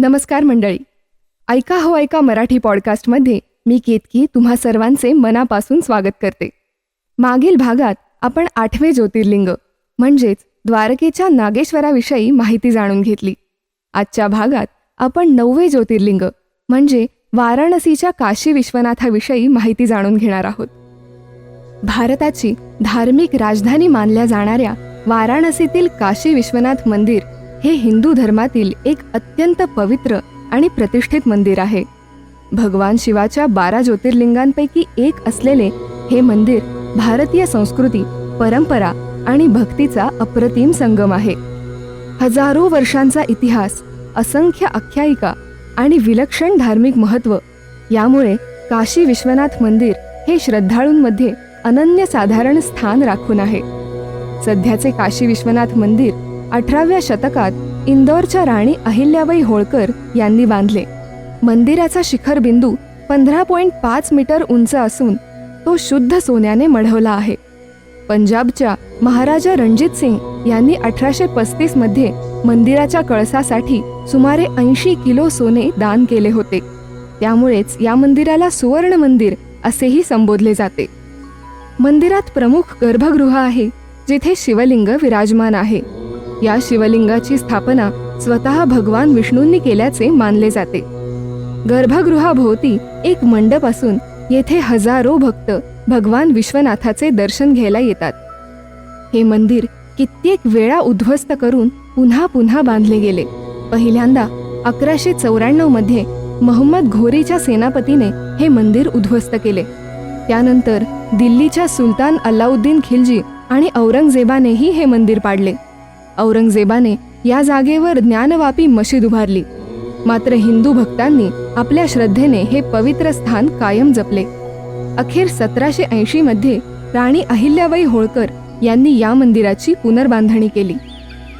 नमस्कार मंडळी. ऐका हो ऐका मराठी पॉडकास्टमध्ये मी केतकी तुम्हा सर्वांचे मनापासून स्वागत करते. मागील भागात आपण आठवे ज्योतिर्लिंग म्हणजेच द्वारकेच्या नागेश्वराविषयी माहिती जाणून घेतली. आजच्या भागात आपण नववे ज्योतिर्लिंग म्हणजे वाराणसीच्या काशी विश्वनाथाविषयी माहिती जाणून घेणार आहोत. भारताची धार्मिक राजधानी मानल्या जाणाऱ्या वाराणसीतील काशी विश्वनाथ मंदिर हे हिंदू धर्मातील एक अत्यंत पवित्र आणि प्रतिष्ठित मंदिर आहे. भगवान शिवाच्या बारा ज्योतिर्लिंगांपैकी एक असलेले हे मंदिर भारतीय संस्कृती परंपरा आणि भक्तीचा अप्रतिम संगम आहे. हजारो वर्षांचा इतिहास असंख्य आख्यायिका आणि विलक्षण धार्मिक महत्त्व यामुळे काशी विश्वनाथ मंदिर हे श्रद्धाळूंमध्ये अनन्यसाधारण स्थान राखून आहे. सध्याचे काशी विश्वनाथ मंदिर अठराव्या शतकात इंदोरच्या राणी अहिल्याबाई होळकर यांनी बांधले. मंदिराचा शिखर बिंदू पंधरा पॉईंट पाच मीटर उंच असून तो शुद्ध सोन्याने मढवला आहे. पंजाबच्या महाराजा रणजित सिंग यांनी अठराशे पस्तीसमध्ये मंदिराच्या कळसासाठी सुमारे ऐंशी किलो सोने दान केले होते. त्यामुळेच या मंदिराला सुवर्ण मंदिर असेही संबोधले जाते. मंदिरात प्रमुख गर्भगृह आहे जिथे शिवलिंग विराजमान आहे. या शिवलिंगाची स्थापना स्वतः भगवान विष्णूंनी केल्याचे मानले जाते. गर्भगृहाभोवती एक मंडप असून येथे हजारो भक्त भगवान विश्वनाथाचे दर्शन घ्यायला येतात. हे मंदिर कित्येक वेळा उद्ध्वस्त करून पुन्हा पुन्हा बांधले गेले. पहिल्यांदा अकराशे चौऱ्याण्णवमध्ये मोहम्मद घोरीच्या सेनापतीने हे मंदिर उद्ध्वस्त केले. त्यानंतर दिल्लीच्या सुलतान अल्लाउद्दीन खिलजी आणि औरंगजेबानेही हे मंदिर पाडले. औरंगजेबाने या जागेवर ज्ञानवापी मशीद उभारली. मात्र हिंदू भक्तांनी आपल्या श्रद्धेने हे पवित्र स्थान कायम जपले. अखेर सतराशे ऐंशी मध्ये राणी अहिल्याबाई होळकर यांनी या मंदिराची पुनर्बांधणी केली.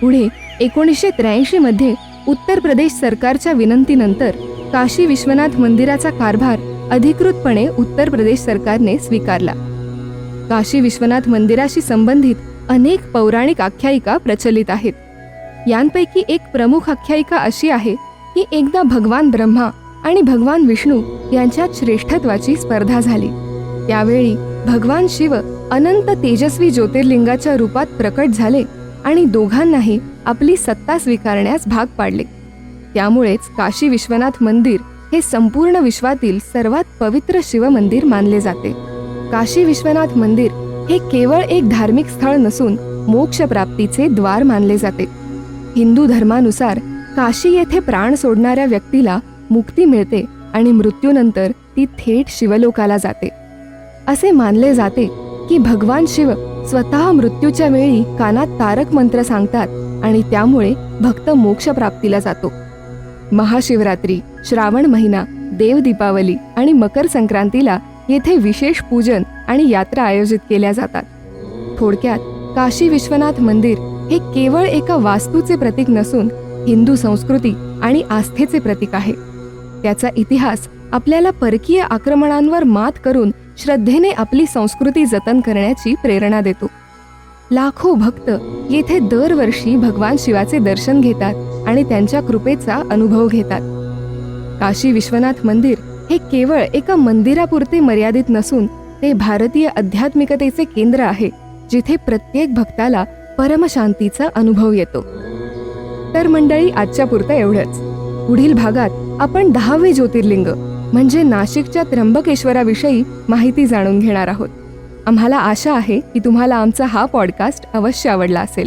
पुढे एकोणीसशे त्र्याऐंशी मध्ये उत्तर प्रदेश सरकारच्या विनंतीनंतर काशी विश्वनाथ मंदिराचा कारभार अधिकृतपणे उत्तर प्रदेश सरकारने स्वीकारला. काशी विश्वनाथ मंदिराशी संबंधित अनेक पौराणिक आख्यायिका प्रचलित आहेत. यांपैकी एक प्रमुख आख्यायिका अशी आहे की एकदा भगवान ब्रह्मा आणि भगवान विष्णू यांच्यात श्रेष्ठत्वाची स्पर्धा झाली. त्यावेळी भगवान शिव अनंत तेजस्वी ज्योतिर्लिंगाच्या रूपात प्रकट झाले आणि दोघांनाही आपली सत्ता स्वीकारण्यास भाग पाडले. त्यामुळेच काशी विश्वनाथ मंदिर हे संपूर्ण विश्वातील सर्वात पवित्र शिवमंदिर मानले जाते. काशी विश्वनाथ मंदिर हे केवळ एक धार्मिक स्थळ नसून मोक्षप्राप्तीचे द्वार मानले जाते. हिंदू धर्मानुसार काशी येथे प्राण सोडणाऱ्या व्यक्तीला मुक्ती मिळते आणि मृत्यूनंतर ती थेट शिवलोकाला जाते. असे मानले जाते की भगवान शिव स्वतः मृत्यूच्या वेळी कानात तारक मंत्र सांगतात आणि त्यामुळे भक्त मोक्षप्राप्तीला जातो. महाशिवरात्री श्रावण महिना देव दीपावली आणि मकर संक्रांतीला येथे विशेष पूजन आणि यात्रा आयोजित केल्या जातात. थोडक्यात काशी विश्वनाथ मंदिर हे केवळ एका वास्तूचे प्रतीक नसून हिंदू संस्कृती आणि आस्थेचे प्रतीक आहे. त्याचा इतिहास आपल्याला परकीय आक्रमणांवर मात करून श्रद्धेने आपली संस्कृती जतन करण्याची प्रेरणा देतो. लाखो भक्त येथे दरवर्षी भगवान शिवाचे दर्शन घेतात आणि त्यांच्या कृपेचा अनुभव घेतात. काशी विश्वनाथ मंदिर हे केवळ एका मंदिरापुरते मर्यादित नसून ते भारतीय आध्यात्मिकतेचे केंद्र आहे जिथे प्रत्येक भक्ताला परमशांतीचा अनुभव येतो. तर मंडळी आजच्या पुरतं एवढंच. पुढील भागात आपण दहावे ज्योतिर्लिंग म्हणजे नाशिकच्या त्र्यंबकेश्वराविषयी माहिती जाणून घेणार आहोत. आम्हाला आशा आहे की तुम्हाला आमचा हा पॉडकास्ट अवश्य आवडला असेल.